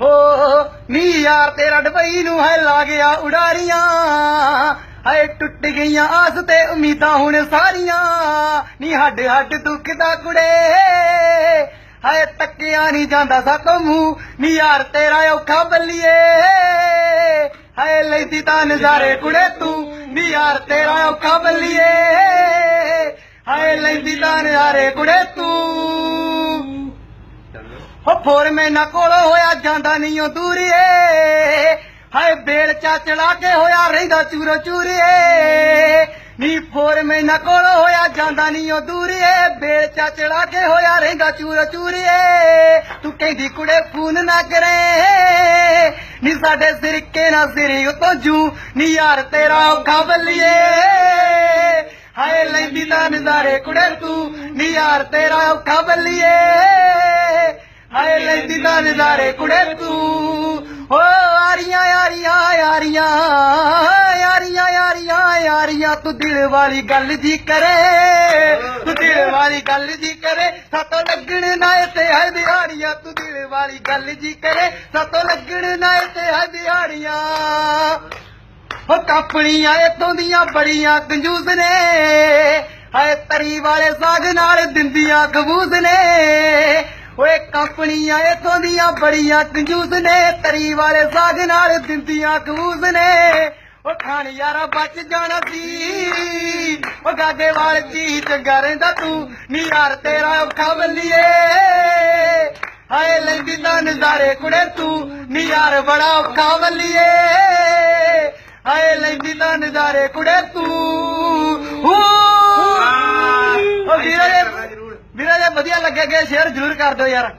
ਹੋ ਨੀ ਯਾਰ ਤੇਰਾ ਡਬਈ ਨੂੰ ਹੈ ਲਾ ਗਿਆ ਉਡਾਰੀਆਂ। ਹਾਏ ਟੁੱਟ ਗਈਆਂ ਆਸ ਤੇ ਉਮੀਦਾਂ ਹੁਣ ਸਾਰੀਆਂ। ਨੀ ਹੱਡ ਹੱਡ ਦੁਖਦਾ ਕੁੜੇ। ਹਾਏ ਤੱਕਿਆ ਨਹੀਂ ਜਾਂਦਾ ਸਾਤੋਂ ਮੂੰਹ। ਨੀ ਯਾਰ ਤੇਰਾ ਔਖਾ ਬੱਲੀਏ। ਹਾਏ ਲੈਂਦੀ ਤਾਂ ਨਜ਼ਾਰੇ ਕੁੜੇ ਤੂੰ। ਨੀ ਯਾਰ ਤੇਰਾ ਔਖਾ ਬੱਲੀਏ। ਹਾਏ ਲੈਂਦੀ ਤਾਂ ਨਜ਼ਾਰੇ ਕੁੜੇ ਤੂੰ। ਹੋ ਫੋਰ ਮੈਨਾ ਕੋਲ ਹੋਇਆ, ਜਾਂਦਾ ਨਹੀਂ ਉਹ ਦੂਰੀਏ। ਹਾਏ, ਬੇਲ ਚਾ ਕੇ ਹੋਇਆ, ਰਹਿੰਦਾ ਚੂਰੋ ਚੂਰੀਏ। ਨੀ ਫੋਰ ਮੈਨਾ ਕੋਲ ਹੋਇਆ, ਜਾਂਦਾ ਨਹੀਂ ਉਹ ਦੂਰੀਏ। ਬੇਲ ਚਾ ਕੇ ਹੋਇਆ, ਰਹਿੰਦਾ ਚੂਰੋ ਚੂਰੀਏ। ਤੂੰ ਕਹਿੰਦੀ ਕੁੜੇ, ਫੋਨ ਨਾ ਕਰੇ। ਨੀ ਸਾਡੇ ਸਿਰਕੇ ਨਾ ਸਿਰੀ ਉਤੋਂ ਜੂ। ਨੀ ਯਾਰ ਤੇਰਾ ਔਖਾ ਬੱਲੀਏ। ਹਾਏ, ਲੈਂਦੀ ਤਾਂ ਨਜ਼ਾਰੇ ਕੁੜੇ ਤੂੰ। ਨੀ ਯਾਰ ਤੇਰਾ ਔਖਾ ਬੱਲੀਏ। ਹਾਏ ਲੈਂਦੀ ਤਾਂ ਨਜ਼ਾਰੇ ਕੁੜੇ ਤੂੰ। ਓ ਆਰੀਆਂ ਯਾਰੀਆਂ ਯਾਰੀਆਂ ਯਾਰੀਆਂ ਯਾਰੀਆਂ ਯਾਰੀਆਂ ਤੂੰ ਦਿਲ ਵਾਲੀ ਗੱਲ ਜੀ ਕਰੇ। ਤੂੰ ਦਿਲ ਵਾਲੀ ਗੱਲ ਜੀ ਕਰੇ। ਸਾਤੋਂ ਲੱਗਣ ਨਾ ਤੇ ਹੈ ਦਿਹਾੜੀਆਂ, ਤੂੰ ਦਿਲ ਵਾਲੀ ਗੱਲ ਜੀ ਕਰੇ। ਸਾਤੋਂ ਲੱਗਣ ਨਾ ਤੇ ਹੈ ਦਿਹਾੜੀਆਂ। ਹੋ ਕੰਪਨੀਆਂ ਇਤੋਂ ਦੀਆਂ ਬੜੀਆਂ ਕੰਜੂਸ ਨੇ। ਹਾਏ ਤਰੀ ਵਾਲੇ ਸਾਗ ਨਾਲ ਦਿੰਦੀਆਂ ਕਬੂਸ ਨੇ। ਓਏ ਕੰਪਨੀਆਂ ਇਤੋਂ ਦੀਆਂ ਬੜੀਆਂ ਕੰਜੂਸ ਨੇ, ਤਰੀ ਵਾਲੇ ਸਾਗ ਨਾਲ ਦਿੰਦੀਆਂ ਖਬੂਸ ਨੇ। ਉਹ ਖਾਣ ਯਾਰਾ ਬਚ ਜਾਣਾ ਸੀ। ਉਹ ਗਾਗੇ ਵਾਲ ਜੀ ਚੰਗਾ ਰਹਿੰਦਾ ਤੂੰ, ਨੀ ਯਾਰ ਤੇਰਾ ਔਖਾ ਬੱਲੀਏ ਹਾਏ ਲੈਂਦੀ ਤਾਂ ਨਜ਼ਾਰੇ ਕੁੜੇ ਤੂੰ, ਨੀ ਯਾਰ ਬੜਾ ਔਖਾ ਬੱਲੀਏ ਹਾਏ ਲੈਂਦੀ ਤਾਂ ਨਜ਼ਾਰੇ ਕੁੜੇ ਤੂੰ। ਉਹ ਵੀਰੇ ਲੱਗੇਗਾ ਸ਼ੇਅਰ ਜ਼ਰੂਰ ਕਰ ਦਿਓ ਯਾਰ।